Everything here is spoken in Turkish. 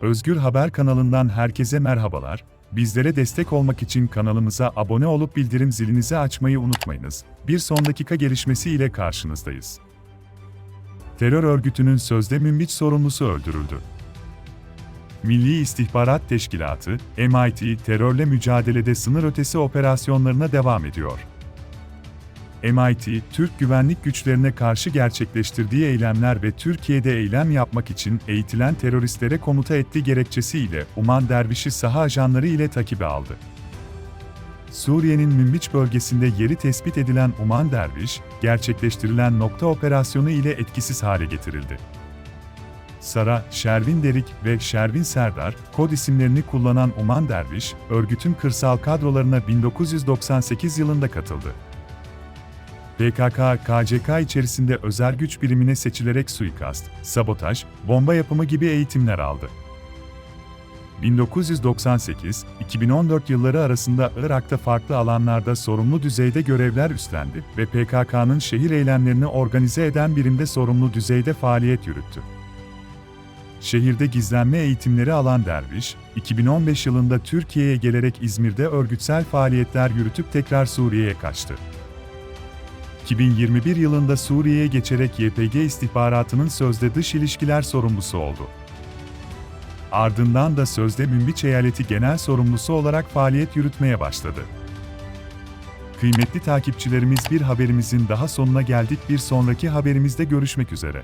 Özgür Haber kanalından herkese merhabalar. Bizlere destek olmak için kanalımıza abone olup bildirim zilinizi açmayı unutmayınız. Bir son dakika gelişmesi ile karşınızdayız. Terör örgütünün sözde Münbiç sorumlusu öldürüldü. Milli İstihbarat Teşkilatı, MIT, terörle mücadelede sınır ötesi operasyonlarına devam ediyor. MIT, Türk güvenlik güçlerine karşı gerçekleştirdiği eylemler ve Türkiye'de eylem yapmak için eğitilen teröristlere komuta ettiği gerekçesiyle Uman Derviş'i saha ajanları ile takibe aldı. Suriye'nin Münbiç bölgesinde yeri tespit edilen Uman Derviş, gerçekleştirilen nokta operasyonu ile etkisiz hale getirildi. Sara, Şervin Derik ve Şervin Serdar, kod isimlerini kullanan Uman Derviş, örgütün kırsal kadrolarına 1998 yılında katıldı. PKK, KCK içerisinde özel güç birimine seçilerek suikast, sabotaj, bomba yapımı gibi eğitimler aldı. 1998-2014 yılları arasında Irak'ta farklı alanlarda sorumlu düzeyde görevler üstlendi ve PKK'nın şehir eylemlerini organize eden birimde sorumlu düzeyde faaliyet yürüttü. Şehirde gizlenme eğitimleri alan Derviş, 2015 yılında Türkiye'ye gelerek İzmir'de örgütsel faaliyetler yürütüp tekrar Suriye'ye kaçtı. 2021 yılında Suriye'ye geçerek YPG istihbaratının sözde dış ilişkiler sorumlusu oldu. Ardından da sözde Münbiç Eyaleti Genel Sorumlusu olarak faaliyet yürütmeye başladı. Kıymetli takipçilerimiz bir haberimizin daha sonuna geldik. Bir sonraki haberimizde görüşmek üzere.